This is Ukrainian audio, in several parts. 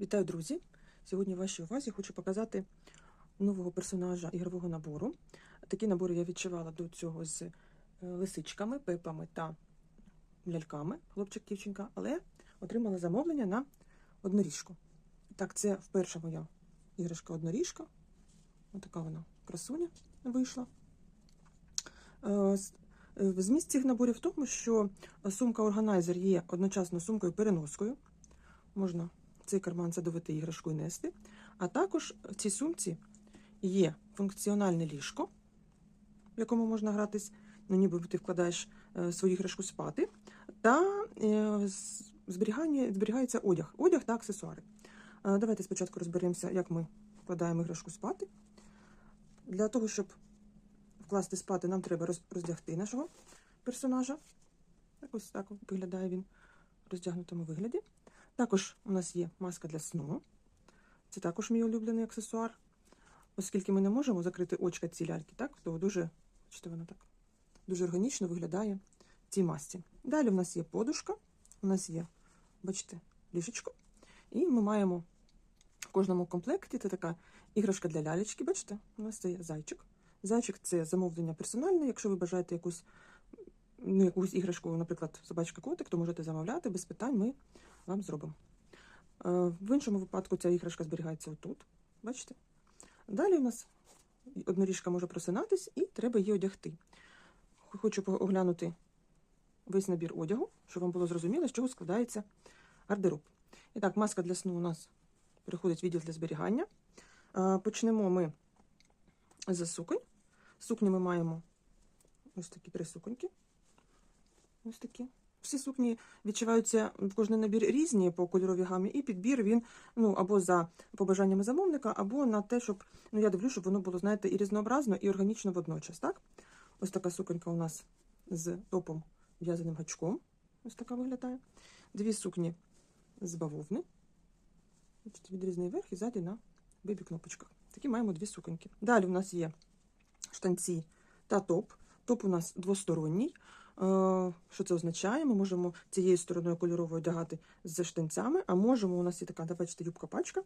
Вітаю, друзі! Сьогодні в вашій увазі хочу показати нового персонажа ігрового набору. Такі набори я відчувала до цього з е, лисичками, пепами та ляльками, хлопчик-дівчинка, але отримала замовлення на одноріжку. Так, це вперше моя іграшка одноріжка. Ось така вона красуня вийшла. Е, е, Зміст цих наборів в тому, що сумка органайзер є одночасно сумкою-переноскою. Можна цей карман задавити іграшку і нести. А також в цій сумці є функціональне ліжко, в якому можна гратись, ну ніби ти вкладаєш е, свою іграшку спати, та е, зберігається одяг, одяг та аксесуари. Е, Давайте спочатку розберемося, як ми вкладаємо іграшку спати. Для того, щоб вкласти спати, нам треба роздягти нашого персонажа. Так ось так виглядає він в роздягнутому вигляді. Також у нас є маска для сну. Це також мій улюблений аксесуар. Оскільки ми не можемо закрити очка ці ляльки, так, то дуже, бачите, вона так дуже органічно виглядає в цій масці. Далі в нас є подушка, у нас є, бачите, ліжечко. І ми маємо в кожному комплекті це така іграшка для лялечки. Бачите, у нас це є зайчик. Зайчик це замовлення персональне. Якщо ви бажаєте якусь, ну, якусь іграшку, наприклад, собачка-котик, то можете замовляти без питань. Ми вам зробимо. Е, В іншому випадку ця іграшка зберігається отут. Бачите? Далі у нас одноріжка може просинатись і треба її одягти. Хочу оглянути весь набір одягу, щоб вам було зрозуміло, з чого складається гардероб. І так, маска для сну у нас переходить в відділ для зберігання. Е, Почнемо ми з суконь. Сукні ми маємо ось такі три суконьки. Ось такі. Всі сукні відчуваються в кожний набір різні по кольоровій гамі, і підбір він ну або за побажаннями замовника, або на те, щоб ну я дивлюсь, щоб воно було, знаєте, і різнообразно, і органічно водночас. Так? Ось така суконька у нас з топом в'язаним гачком. Ось така виглядає. Дві сукні з бавовни. Відрізний верх і ззаді на бебі-кнопочках. Такі маємо дві суконьки. Далі у нас є штанці та топ. Топ у нас двосторонній. Що це означає? Ми можемо цією стороною кольоровою одягати з штанцями, а можемо, у нас є така, бачите, юбка-пачка.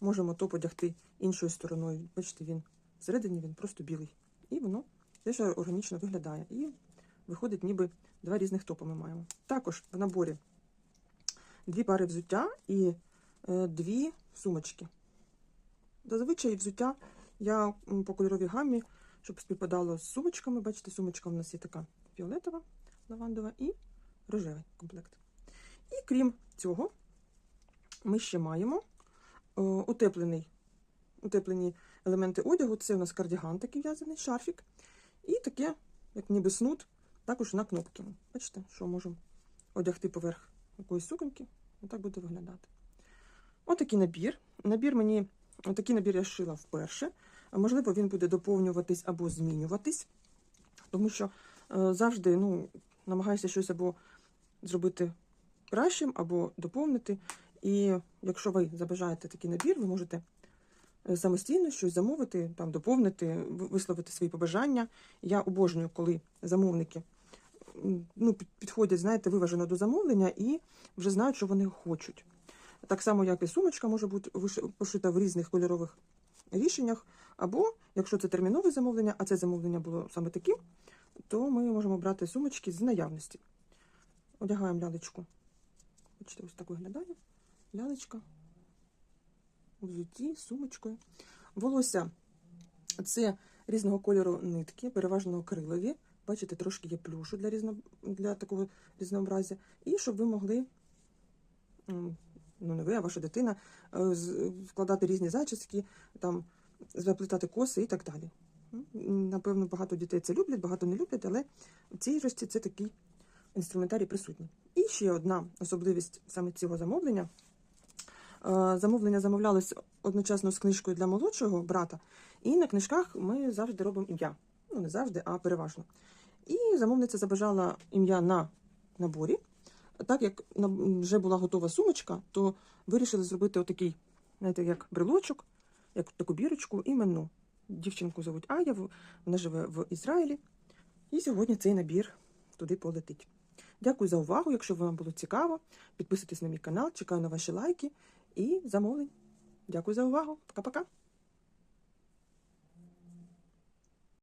Можемо топ одягти іншою стороною. Бачите, він всередині він просто білий. І воно теж органічно виглядає. І виходить, ніби два різних топи ми маємо. Також в наборі дві пари взуття і е, дві сумочки. Зазвичай взуття я по кольоровій гамі, щоб співпадало з сумочками. Бачите, сумочка в нас є така фіолетова, лавандова і рожевий комплект. І крім цього, ми ще маємо е, утеплений, утеплені елементи одягу. Це у нас кардіган такий в'язаний, шарфік. І таке, як ніби снуд, також на кнопки. Бачите, що можемо одягти поверх якоїсь суконьки. Отак буде виглядати. Отакий набір. Набір мені, отакий набір я шила вперше. Можливо, він буде доповнюватись або змінюватись, тому що е, завжди ну, намагаюся щось або зробити кращим, або доповнити. І якщо ви забажаєте такий набір, ви можете е, самостійно щось замовити, там, доповнити, висловити свої побажання. Я обожнюю, коли замовники ну, підходять, знаєте, виважено до замовлення і вже знають, що вони хочуть. Так само, як і сумочка може бути пошита в різних кольорових рішеннях. Або, якщо це термінове замовлення, а це замовлення було саме таким, то ми можемо брати сумочки з наявності. Одягаємо лялечку. Бачите, ось так виглядає. Лялечка. Взутті, сумочкою. Волосся це різного кольору нитки, переважно акрилові. Бачите, трошки є плюшу для, різно... для такого різнообразя. І щоб ви могли, ну не ви, а ваша дитина, е, вкладати різні зачіски, там, заплетати коси і так далі. Напевно, багато дітей це люблять, багато не люблять, але в цій іграшці це такий інструментарій присутній. І ще одна особливість саме цього замовлення. Е, Замовлення замовлялось одночасно з книжкою для молодшого брата, і на книжках ми завжди робимо ім'я. Ну, не завжди, а переважно. І замовниця забажала ім'я на наборі. Так як вже була готова сумочка, то вирішили зробити отакий, знаєте, як брелочок, як таку бірочку іменну. Дівчинку зовуть Ая, вона живе в Ізраїлі. І сьогодні цей набір туди полетить. Дякую за увагу. Якщо вам було цікаво, підписуйтесь на мій канал, чекаю на ваші лайки і замовлень. Дякую за увагу. Пока-пока.